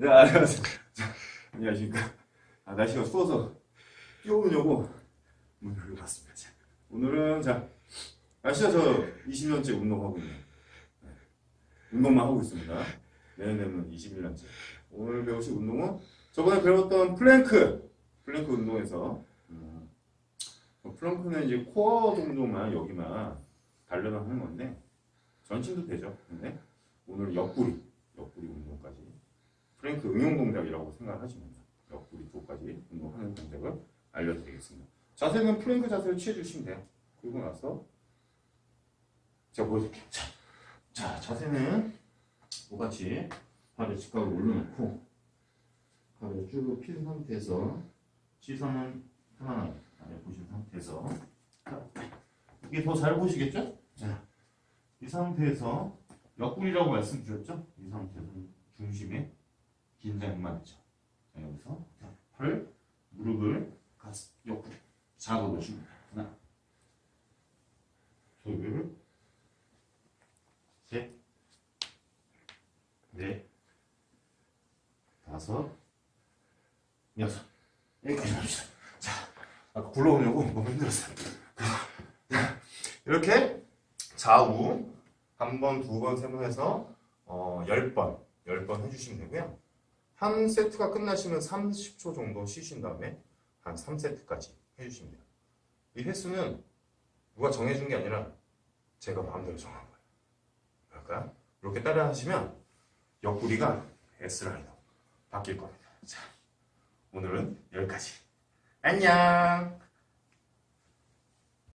네, 안녕하세요. 자, 안녕하십니까. 아, 날씨가 추워서 뛰어오려고 문을. 자, 오늘은, 자, 날씨가 저 20년째 운동하고 있네요. 네, 운동만 하고 있습니다. 내년에는 21년째. 오늘 배우실 운동은 저번에 배웠던 플랭크, 플랭크 운동에서, 음, 어, 플랭크는 이제 코어 정도만 여기만 단련하는 건데, 전신도 되죠. 근데 오늘 옆구리, 옆구리 운동까지. 프랭크 응용 동작이라고 생각하시면 돼요. 옆구리 쪽까지 운동하는 동작을 알려드리겠습니다. 자세는 프랭크 자세를 취해주시면 돼요. 그리고 나서 제가 보여드릴게요. 자, 자 자세는 똑같이 발을 직각으로 올려놓고 발을 쭉 핀 상태에서 시선은 편안하게 아래 보신 상태에서 자, 이게 더 잘 보시겠죠? 자, 이 상태에서 옆구리라고 말씀드렸죠? 이 상태에서 중심에 긴장만 있죠. 자, 여기서 자, 팔을 무릎을 가슴 옆구리 잡아 놓습니다. 하나, 둘, 셋, 넷, 다섯, 여섯. 여기까지. 자, 아까 굴러오려고 너무 힘들었어요. 자, 이렇게 좌우 한 번, 두 번, 세 번 해서 어, 10번, 10번 해주시면 되고요. 한 세트가 끝나시면 30초 정도 쉬신 다음에 한 3세트까지 해주시면 돼요. 이 횟수는 누가 정해준 게 아니라 제가 마음대로 정한 거예요. 그러니까 이렇게 따라 하시면 옆구리가 S라인으로 바뀔 겁니다. 자, 오늘은 여기까지. 안녕!